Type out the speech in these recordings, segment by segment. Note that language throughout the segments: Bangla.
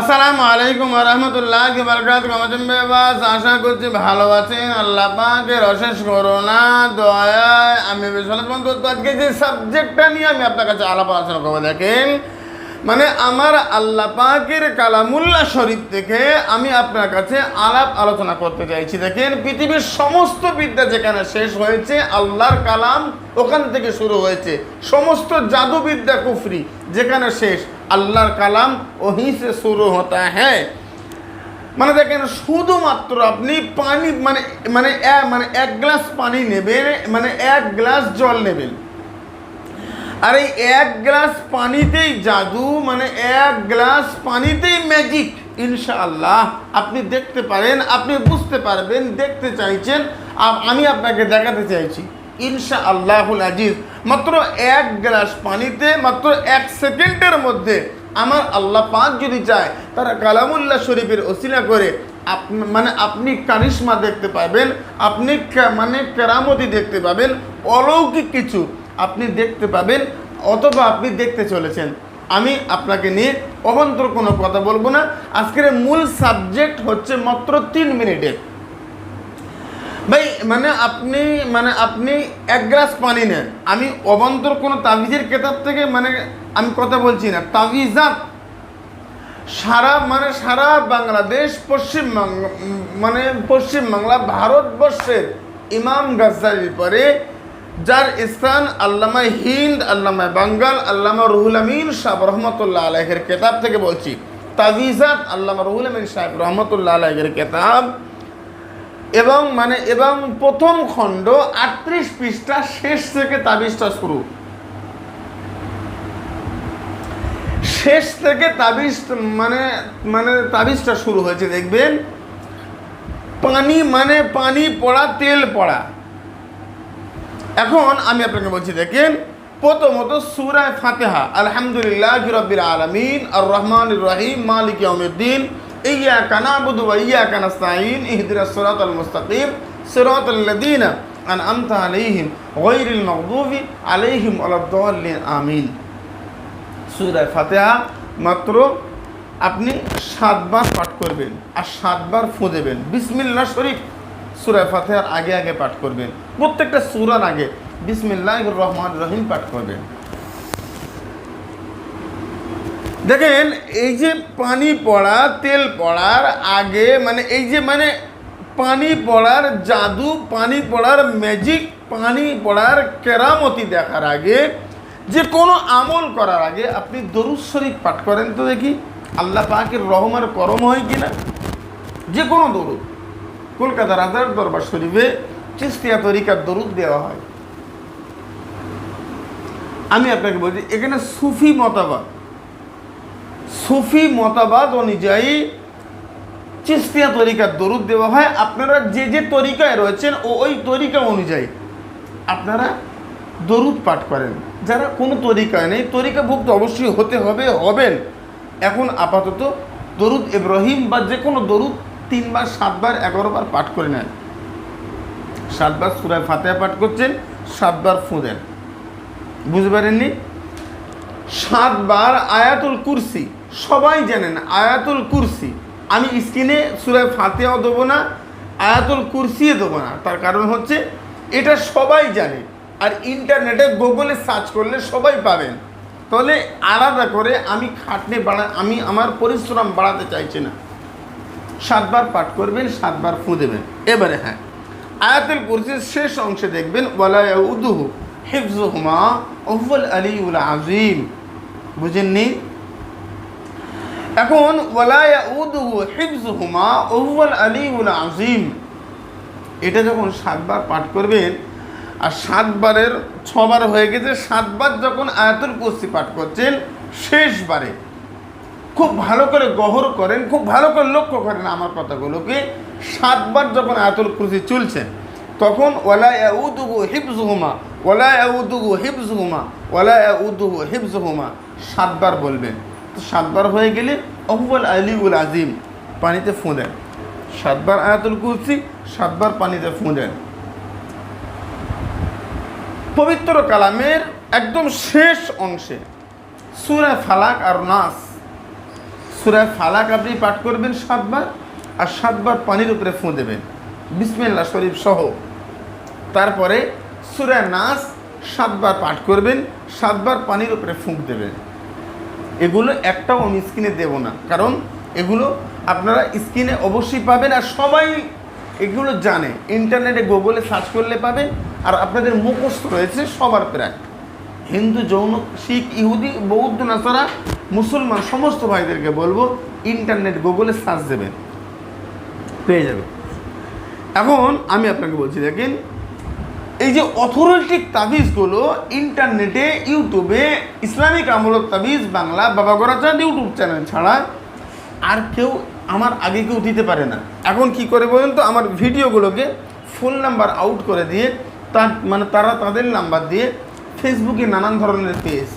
আসসালামু আলাইকুম রহমতুল্লাহ বরকাত বেবাস আশা করছি ভালো আছেন। আল্লাহ পাকের অশেষ করোনা দয়ায় আমি আজকে যে সাবজেক্টটা নিয়ে আমি আপনার কাছে আলাপ আলোচনা করব, দেখেন মানে আমার আল্লাহ পাকের কালামুল্লাহ শরীফ থেকে আমি আপনার কাছে আলাপ আলোচনা করতে চাইছি। দেখেন, পৃথিবীর সমস্ত বিদ্যা যেখানে শেষ হয়েছে, আল্লাহর কালাম ওখান থেকে শুরু হয়েছে। সমস্ত জাদুবিদ্যা কুফরি যেখানে শেষ। আল্লাহর কালাম ওহি সে শুরু হতা হ্যাঁ। মানে দেখেন, শুধুমাত্র আপনি পানি মানে মানে মানে এক গ্লাস পানি নেবেন মানে এক গ্লাস জল নেবেন। আর এই এক গ্লাস পানিতেই জাদু মানে এক গ্লাস পানিতেই ম্যাজিক ইনশাআল্লাহ। আপনি দেখতে পারেন, আপনি বুঝতে পারবেন, দেখতে চাইছেন। আমি আপনাকে দেখাতে চাইছি। ইনশা আল্লাহুল আজিজ। মাত্র এক গ্লাস পানিতে, মাত্র এক সেকেন্ডের মধ্যে আমার আল্লাহ পাক যদি চায়, তারা কালামুল্লাহ শরীফের ওসিলা করে আপ- মানে আপনি কারিশমা দেখতে পাবেন, আপনি মানে কেরামতি দেখতে পাবেন, অলৌকিক কিছু আপনি দেখতে পাবেন, অথবা আপনি দেখতে চলেছেন। আমি আপনাকে নিয়ে অবন্তর কোনো কথা বলব না। আজকের মূল সাবজেক্ট হচ্ছে মাত্র তিন মিনিটের। ভাই মানে আপনি মানে আপনি এক গ্লাস পানি নেন। আমি অবান্তর কোনো তাবিজের কেতাব থেকে মানে আমি কথা বলছি না তাবিজাত। সারা মানে সারা বাংলাদেশ পশ্চিমবঙ্গ উম, মানে পশ্চিমবাংলা ভারতবর্ষের ইমাম গাজ্জালির পরে যার স্থান আল্লামা হিন্দ আল্লামা বাঙ্গাল আল্লামা রুহুল আমিন সাহেব রহমতুল্লাহ আলহের কেতাব থেকে বলছি। তাবিজাত আল্লামা রুহুল আমিন সাহেব রহমতুল্লাহ আলহের কেতাব এবং মানে এবং প্রথম খণ্ড আটত্রিশ পৃষ্ঠা শেষ থেকে তাবিজটা শুরু। শেষ থেকে তাবিজ মানে মানে তাবিজটা শুরু হয়েছে, দেখবেন। পানি মানে পানি পড়া, তেল পড়া। এখন আমি আপনাকে বলছি, দেখেন, প্রথমত সুরায় ফাতেহা, আলহামদুলিল্লাহ রব্বিল আলমিন আর রহমান রহিম, মালিক ইয়াউমিদ্দিন। বুধু ইয়া কানা সাইন ইহদিনা সিরাত আল মুস্তাকিম সিরাত আল্লাযীনা আনআমতা আলাইহিম গায়রিল মাগদুবি আলাইহিম ওয়ালাদ-দাল্লিন আমিন সুরায় ফাতেহা মাত্র আপনি সাতবার পাঠ করবেন আর সাতবার ফু দেবেন। বিসমিল্লাহ শরীফ সুরায় ফাতেহার আগে আগে পাঠ করবেন। প্রত্যেকটা সুরার আগে বিসমিল্লাহ রহমান রহিম পাঠ করবেন। দেখেন, এই যে পানি পড়া, তেল পড়ার আগে মানে এই যে মানে পানি পড়ার জাদু, পানি পড়ার ম্যাজিক পানি পড়ার কেরামতি দেখার আগে, যে কোনো আমল করার আগে আপনি দরুদ শরীফ পাঠ করেন তো দেখি, আল্লাহ পাকের রহমার করম হয় কি না যে কোনো দরুদ। কলকাতার হাজার দরবার শরীফে চিস্তিয়া তরিকার দরুদ দেওয়া হয়। আমি আপনাকে বলছি, এখানে সুফি মতাবাদ সুফি মতাবাদ অনুযায়ী চিস্তিয়া তরিকার দরুদ দেওয়া হয়। আপনারা যে যে তরিকায় রয়েছেন, ও ওই তরিকা অনুযায়ী আপনারা দরুদ পাঠ করেন। যারা কোনো তরিকায় নেই, তরিকাভুক্ত অবশ্যই হতে হবে, হবেন। এখন আপাতত দরুদ ইব্রাহিম বা যে কোনো দরুদ তিনবার, সাতবার, এগারোবার পাঠ করে নেন। সাতবার সুরায় ফাতেহা পাঠ করছেন, সাতবার ফু দেন বুঝতে পারেননি? সাতবার আয়াতুল কুরসি। সবাই জানেন আয়াতুল কুরসি। আমি স্ক্রিনে সুরায় ফাতেহাও দেবো না, আয়াতুল কুরসিও দেবো না। তার কারণ হচ্ছে, এটা সবাই জানে। আর ইন্টারনেটে গুগলে সার্চ করলে সবাই পাবেন। তাহলে আলাদা করে আমি খাটনি বাড়া, আমি আমার পরিশ্রম বাড়াতে চাইছি না। সাতবার পাঠ করবেন, সাতবার ফু দেবেন। এবারে হ্যাঁ আয়াতুল কুরসির শেষ অংশে দেখবেন ওয়ালায়া উদুহু হিফজুহুমা আলী উল আজিম বুঝেননি? এখন আজিম এটা যখন সাতবার পাঠ করবেন, আর সাতবারের ছবার হয়ে গেছে, সাতবার যখন আয়াতুল কুস্তি পাঠ করছেন, শেষবারে। খুব ভালো করে গহর করেন, খুব ভালো করে লক্ষ্য করেন আমার কথাগুলোকে। সাতবার যখন আয়াতুল কুস্তি চলছেন তখন ওয়ালা উদুহু হিফজুহুমা ওয়ালা উদুহু হিফজুহুমা ওয়ালা উদুহু হিফজুহুমা সাতবার বলবেন। তো সাতবার হয়ে গেলে অহুবল আলিউল আজিম, পানিতে ফু দেন সাতবার আয়াতুল কুরসি, সাতবার পানিতে ফু দেন পবিত্র কালামের একদম শেষ অংশে সুরা ফালাক আর নাস। সুরা ফালাক আপনি পাঠ করবেন সাতবার আর সাতবার পানির উপরে ফুঁ দেবেন। বিসমিল্লা শরীফ সহ। তারপরে সুরা নাস সাতবার পাঠ করবেন, সাতবার পানির উপরে ফুঁক দেবেন। এগুলো একটাও আমি স্ক্রিনে দেবো না। কারণ এগুলো আপনারা স্ক্রিনে অবশ্যই পাবেন আর সবাই এগুলো জানে। ইন্টারনেটে গুগলে সার্চ করলে পাবেন আর আপনাদের মুখস্থ রয়েছে সবার প্রায়। হিন্দু যৌন শিখ, ইহুদি, বৌদ্ধ, নাসারা, মুসলমান, সমস্ত ভাইদেরকে বলব ইন্টারনেট গুগলে সার্চ দেবেন। পেয়ে যাবে এখন আমি আপনাকে বলছি, দেখেন এই যে অথরিটিক তাবিজগুলো ইন্টারনেটে, ইউটিউবে, ইসলামিক আমলত তাবিজ, বাংলা বাবা গোরাচাঁদ ইউটিউব চ্যানেল ছাড়া আর কেউ আমার আগে কেউ দিতে পারে না। এখন কি করে বলেন তো? আমার ভিডিওগুলোকে ফোন নাম্বার আউট করে দিয়ে তার মানে তারা তাদের নাম্বার দিয়ে ফেসবুকে নানান ধরনের পেজ।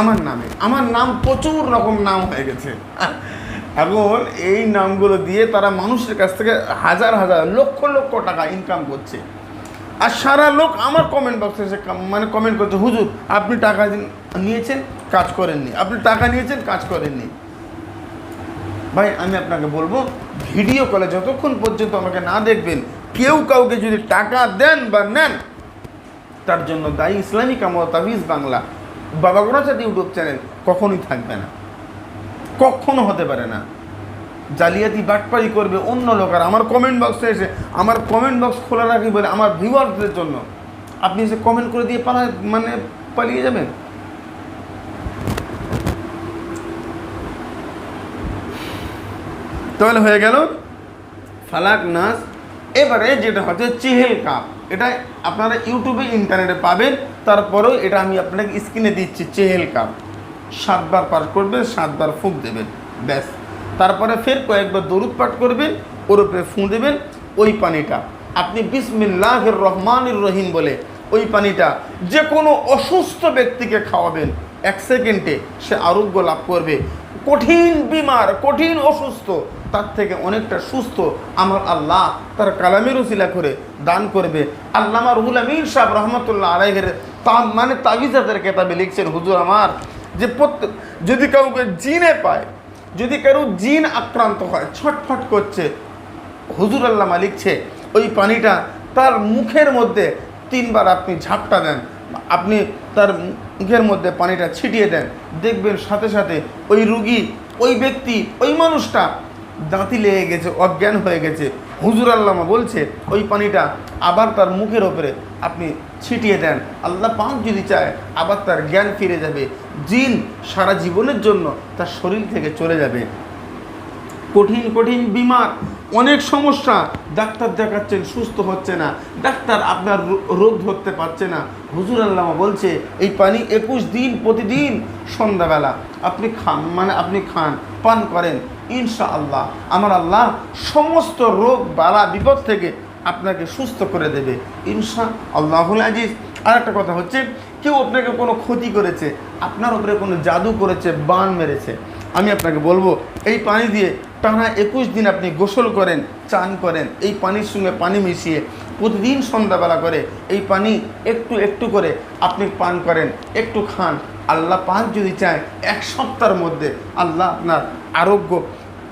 আমার নামে। আমার নাম প্রচুর রকম নাম হয়ে গেছে। এখন এই নামগুলো দিয়ে তারা মানুষের কাছ থেকে হাজার হাজার, লক্ষ লক্ষ টাকা ইনকাম করছে। আর সারা লোক আমার কমেন্ট বক্সে এসে মানে কমেন্ট করছে, হুজুর, আপনি টাকা নিয়েছেন? কাজ করেননি। আপনি টাকা নিয়েছেন? কাজ করেননি। ভাই, আমি আপনাকে বলব ভিডিও কলে যতক্ষণ পর্যন্ত আমাকে না দেখবেন, কেউ কাউকে যদি টাকা দেন বা নেন, তার জন্য দায়ী ইসলামিক আমল তাবিজ বাংলা বাবা গোড়াচাঁদ ইউটিউব চ্যানেল কখনোই থাকবে না। কখনো হতে পারে না। জালিয়াতি বাটপারি করবে অন্য লোক। আর আমার কমেন্ট বক্সে এসে, আমার কমেন্ট বক্স খোলা রাখি বলে আমার ভিউয়ারদের জন্য। আপনি এসে কমেন্ট করে দিয়ে পালা মানে পালিয়ে যাবেন? তাহলে হয়ে গেল ফালাক নাস। এবারে যেটা হচ্ছে চেহেল কাপ। এটা আপনারা ইউটিউবে, ইন্টারনেটে পাবেন। তারপরেও এটা আমি আপনাকে স্ক্রিনে দিচ্ছি, চেহেল কাপ। সাতবার পাঠ করবেন সাতবার ফুঁক দেবেন, ব্যাস। তারপরে ফের কয়েকবার দরুদ পাঠ করবেন, ওর উপরে ফুঁ দেবেন, ওই পানিটা। আপনি বিসমিল্লাহির রহমানির রহিম বলে ওই পানিটা যে কোনো অসুস্থ ব্যক্তিকে খাওয়াবেন, এক সেকেন্ডে সে আরোগ্য লাভ করবে। কঠিন বিমার, কঠিন অসুস্থ, তার থেকে অনেকটা সুস্থ আমার আল্লাহ তার কালামের উসিলা করে দান করবে। আল্লামা রুহুল আমিন সাহেব রহমতুল্লাহ আলাইহের তা মানে তাবিজাদের কেতাবে লিখছেন, হুজুর আমার যে প্রত্যেক যদি কাউকে জিনে পায়, যদি কারও জিন আক্রান্ত হয়, ছটফট করছে, হুজুর আল্লামা লিখছে ওই পানিটা তার মুখের মধ্যে তিনবার আপনি ঝাপটা দেন, আপনি তার মুখের মধ্যে পানিটা ছিটিয়ে দেন, দেখবেন সাথে সাথে ওই রুগী, ওই ব্যক্তি, ওই মানুষটা দাঁতি লেগে গেছে, অজ্ঞান হয়ে গেছে। হুজুর আল্লামা বলছে, ওই পানিটা আবার তার মুখের ওপরে আপনি ছিটিয়ে দেন। আল্লাহ পাক যদি চায়, আবার তার জ্ঞান ফিরে যাবে। জিন সারা জীবনের জন্য তার শরীর থেকে চলে যাবে। কঠিন কঠিন, বিমার অনেক সমস্যা। ডাক্তার দেখাচ্ছেন, সুস্থ হচ্ছে না। ডাক্তার আপনার রোগ ধরতে পারছে না। হুজুর আল্লামা বলছে, এই পানি একুশ দিন প্রতিদিন সন্ধ্যাবেলা আপনি খান মানে আপনি খান, পান করেন। ইনশা আল্লাহ আমার আল্লাহ সমস্ত রোগ, বালা, বিপদ থেকে আপনাকে সুস্থ করে দেবে। ইনশা আল্লাহুল আজিজ। আর একটা কথা হচ্ছে, কেউ আপনাকে কোনো ক্ষতি করেছে, আপনার উপরে কোনো জাদু করেছে, বান মেরেছে, আমি আপনাকে বলব, এই পানি দিয়ে টানা একুশ দিন আপনি গোসল করেন, চান করেন, এই পানির সঙ্গে পানি মিশিয়ে প্রতিদিন সন্ধ্যাবেলা করে এই পানি একটু একটু করে আপনি পান করেন, একটু খান। আল্লাহ পাক যদি চায়, এক সপ্তাহের মধ্যে আল্লাহ আপনার আরোগ্য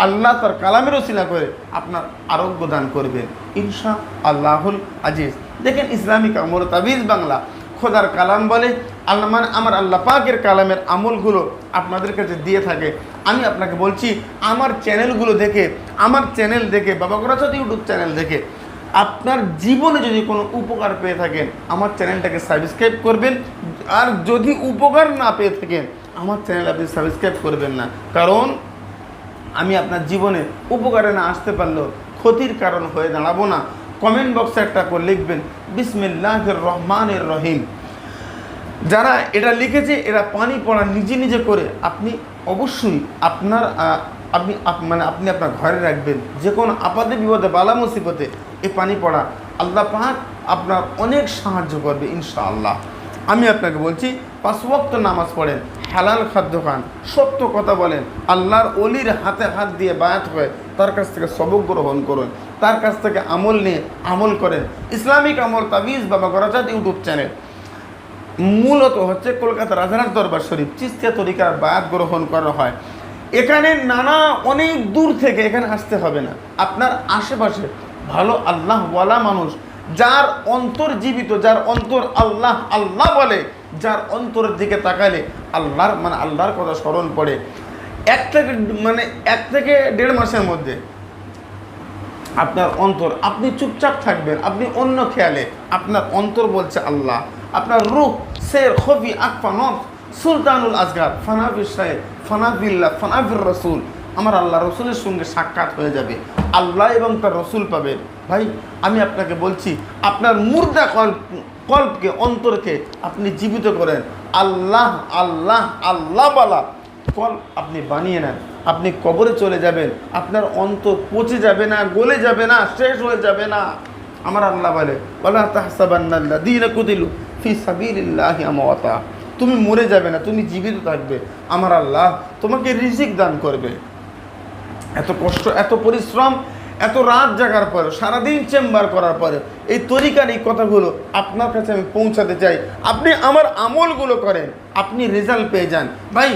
আল্লাহ তার কালামের ওসিলা করে আপনার আরোগ্য দান করবে। ইনশা আল্লাহুল আজিজ। দেখেন ইসলামিক আমল তাবিজ বাংলা। খোদার কালাম বলে, আল্লাহ মানে আমার আল্লাহ পাকের কালামের আমলগুলো আপনাদের কাছে দিয়ে থাকে। আমি আপনাকে বলছি, আমার চ্যানেলগুলো দেখে, আমার চ্যানেল দেখে, বাবা গোরাচাঁদ ইউটিউব চ্যানেল দেখে, আপনার জীবনে যদি কোনো উপকার পেয়ে থাকেন, আমার চ্যানেলটাকে সাবস্ক্রাইব করবেন। আর যদি উপকার না পেয়ে থাকেন, আমার চ্যানেল আপনি সাবস্ক্রাইব করবেন না। কারণ আমি আপনার জীবনে উপকারে না আসতে পারলেও ক্ষতির কারণ হয়ে দাঁড়াবো না। কমেন্ট বক্সে একটা করে লিখবেন বিসমিল্লাহ রহমানের রহিম। যারা এটা লিখেছে, এরা পানি পড়া নিজে নিজে করে আপনি অবশ্যই আপনার আপনি মানে আপনি আপনার ঘরে রাখবেন। যে কোনো আপাদে বিপদে, বালা মুসিবতে এই পানি পড়া আল্লাহ পাক আপনার অনেক সাহায্য করবে, ইনশাআল্লাহ। আমি আপনাকে বলছি, পাঁচ ওয়াক্ত নামাজ পড়েন, হালাল খাদ্য খান, সত্য কথা বলেন, আল্লাহর অলির হাতে হাত দিয়ে বায়াত হয়ে তার কাছ থেকে সবক গ্রহণ করুন, তার কাছ থেকে আমল নিয়ে আমল করেন। ইসলামিক আমল তাবিজ বাবা গরাজাত ইউটিউব চ্যানেল। মূলত হচ্ছে কলকাতা রাজারহাট দরবার শরীফ, চিস্তিয়া তরিকার বায়াত গ্রহণ করা হয়। এখানে নানা অনেক দূর থেকে এখানে আসতে হবে না। আপনার আশেপাশে ভালো আল্লাহ ওয়ালা মানুষ যার অন্তর জীবিত, যার অন্তর আল্লাহ আল্লাহ বলে, যার অন্তরের দিকে তাকালে আল্লাহর মানে আল্লাহর কথা স্মরণ পড়ে। এক থেকে মানে এক থেকে দেড় মাসের মধ্যে আপনার অন্তর, আপনি চুপচাপ থাকবেন, আপনি অন্য খেয়ালে, আপনার অন্তর বলছে আল্লাহ। আপনার রূপ শের খবি আকফা, নফ, সুলতানুল আজগার ফানাফির সাহেব ফানাফিল্লা ফানাফির রসুল। আমার আল্লাহ, রসুলের সঙ্গে সাক্ষাৎ হয়ে যাবে। আল্লাহ এবং তার রসুল পাবেন ভাই, আমি আপনাকে বলছি, আপনার মুর্দা কল্প কল্পকে, অন্তরকে আপনি জীবিত করেন। আল্লাহ আল্লাহ আল্লাহ বলা কল আপনি বানিয়ে নেন। আপনি কবরে চলে যাবেন। আপনার অন্তর পচে যাবে না, গলে যাবে না, শেষ হয়ে যাবে না। আমার আল্লাহ বলে বলা তাহসাবান্নাল্লাহ দিন কুদিলু ফি আমওয়াতা। তুমি মরে যাবে না, তুমি জীবিত থাকবে। আমার আল্লাহ তোমাকে রিজিক দান করবে। এত কষ্ট, এত পরিশ্রম, এত রাত জাগার পরে সারাদিন চেম্বার করার পরে এই তরিকার এই কথাগুলো আপনার কাছে আমি পৌঁছাতে চাই। আপনি আমার আমলগুলো করেন, আপনি রেজাল্ট পেয়ে যান। ভাই,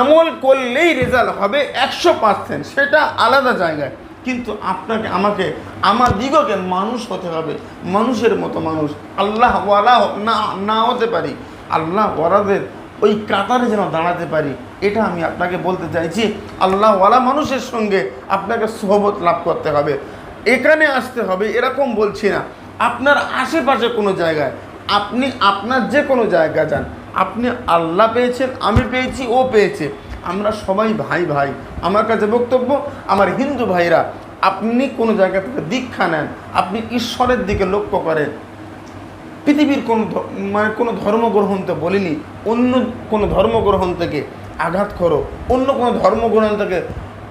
আমল করলেই রেজাল্ট হবে একশো পার্সেন্ট, সেটা আলাদা জায়গায়। কিন্তু আপনাকে, আমাকে, আমার দিগকে মানুষ হতে হবে, মানুষের মতো মানুষ। আল্লাহ ওয়ালা না না হতে পারি। আল্লাহ ওয়ালাদের ওই কাতারে যেন দাঁড়াতে পারি। এটা আমি আপনাকে বলতে চাইছি আল্লাহওয়ালা মানুষের সঙ্গে আপনাকে সোহবত লাভ করতে হবে। এখানে আসতে হবে, এরকম বলছি না। আপনার আশেপাশে কোনো জায়গায়, আপনি আপনার যে কোনো জায়গা যান। আপনি আল্লাহ পেয়েছেন, আমি পেয়েছি, ও পেয়েছে। আমরা সবাই ভাই ভাই। আমার কাছে বক্তব্য, আমার হিন্দু ভাইরা, আপনি কোনো জায়গা থেকে দীক্ষা নেন, আপনি ঈশ্বরের দিকে লক্ষ্য করেন। পৃথিবীর কোনো মানে কোনো ধর্মগ্রহণ তো বলিনি, অন্য কোনো ধর্মগ্রহণ থেকে আঘাত করো অন্য কোনো ধর্মগ্রহণ থেকে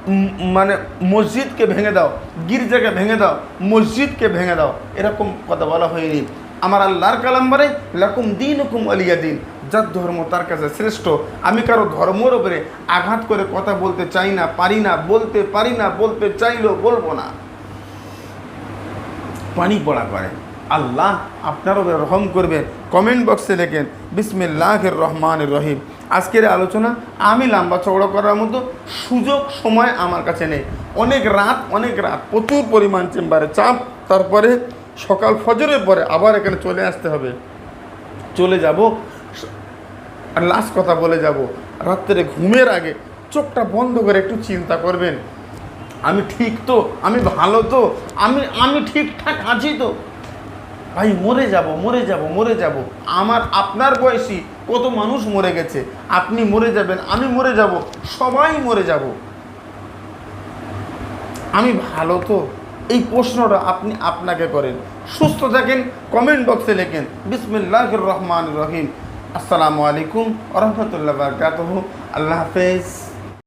উম, মানে মসজিদকে ভেঙে দাও গির্জাকে ভেঙে দাও মসজিদকে ভেঙে দাও এরকম কথা বলা হয়নি। আমার আল্লাহর কালাম বলে লাকুম দিন হুকুম আলিয়া দিন। যার ধর্ম তার কাছে শ্রেষ্ঠ। আমি কারও ধর্মর উপরে আঘাত করে কথা বলতে চাই না পারি না বলতে পারি না বলতে চাইলেও বলব না। পানি পড়া করে। আল্লাহ আপনার উপরে রহম করবেন। কমেন্ট বক্সে লেখেন বিসমিল্লাহের রহমানের রহিম। আজকের আলোচনা আমি লম্বা চওড়া করার মতো সুযোগ সময় আমার কাছে নেই। অনেক রাত অনেক রাত, প্রচুর পরিমাণ চেম্বারে চাপ, তারপরে সকাল ফজরের পরে আবার এখানে চলে আসতে হবে। চলে যাব, আর লাস্ট কথা বলে যাব, রাত্রে ঘুমের আগে চোখটা বন্ধ করে একটু চিন্তা করবেন। আমি ঠিক তো? আমি ভালো তো? আমি আমি ঠিকঠাক আছি তো? ভাই, মরে যাব মরে যাব মরে যাব। আমার, আপনার বয়সী কত মানুষ মরে গেছে? আপনি মরে যাবেন, আমি মরে যাব, সবাই মরে যাব। আমি ভালো তো? এই প্রশ্নটা আপনি আপনাকে করেন। সুস্থ থাকেন কমেন্ট বক্সে লেখেন বিসমিল্লাহ রহমান রহিম। আসসালামু আলাইকুম রহমতুল্লাহ বারকাতহ। আল্লাহ হাফেজ।